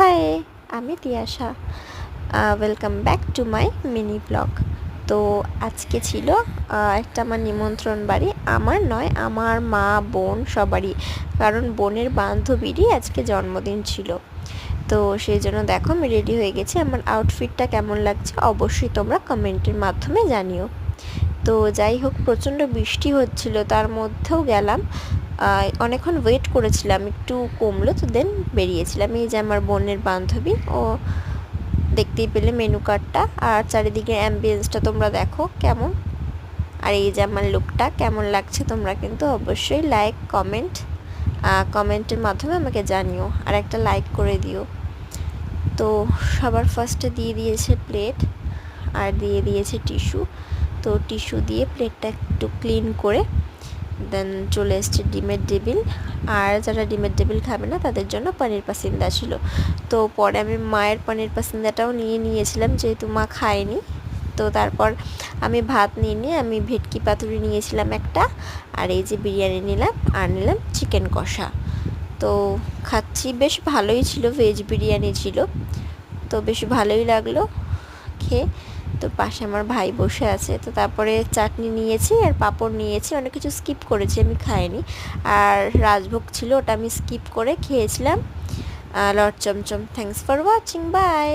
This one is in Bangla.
হাই, আমি Tiyasha. Welcome back to my mini blog তো আজকে ছিল একটা আমার নিমন্ত্রণ বাড়ি। আমার নয়, আমার মা, বোন সবারই। কারণ বোনের বান্ধবীরই আজকে জন্মদিন ছিল। তো সেই জন্য দেখো, আমি রেডি হয়ে গেছি। আমার আউটফিটটা কেমন লাগছে অবশ্যই তোমরা কমেন্টের মাধ্যমে জানিও। তো যাই হোক, প্রচণ্ড বৃষ্টি হচ্ছিল, তার মধ্যেও গেলাম। অনেকক্ষণ ওয়েট করেছিলাম, একটু কমলো তো দেন বেরিয়েছিলাম। এই যে আমার বোনের বান্ধবী, ও দেখতেই পেলে মেনু কার্ডটা আর চারিদিকে অ্যাম্বিয়েন্সটা তোমরা দেখো কেমন। আর এই যে আমার লুকটা কেমন লাগছে তোমরা কিন্তু অবশ্যই লাইক কমেন্ট কমেন্টের মাধ্যমে আমাকে জানিও। আর একটা লাইক করে দিও। তো সবার ফার্স্টে দিয়ে দিয়েছে প্লেট আর দিয়ে দিয়েছে টিস্যু তো টিস্যু দিয়ে প্লেটটা একটু ক্লিন করে দেন চলে এসছে ডিমের টেবিল। আর যারা ডিমের টেবিল খাবে না, তাদের জন্য পনির পাসিন্দা ছিল। তো পরে আমি মায়ের পনির পাসিন্দাটাও নিয়ে নিয়েছিলাম, যেহেতু মা খায়নি। তো তারপর আমি ভাত নিয়ে নিয়ে আমি ভেটকি পাতুরি নিয়েছিলাম একটা, আর এই যে বিরিয়ানি নিলাম, আর নিলাম চিকেন কষা। তো খাচ্ছি, বেশ ভালোই ছিল ভেজ বিরিয়ানি ছিল। তো বেশ ভালোই লাগল খেয়ে। তো পাশে আমার ভাই বসে আছে। তো তারপরে চাটনি নিয়েছি, আর পাঁপড় নিয়েছি, অনেক কিছু স্কিপ করেছি আমি খাইনি। আর রাজভোগ ছিল, ওটা আমি স্কিপ করে খেয়েছিলাম। Lord chomchom thanks for watching bye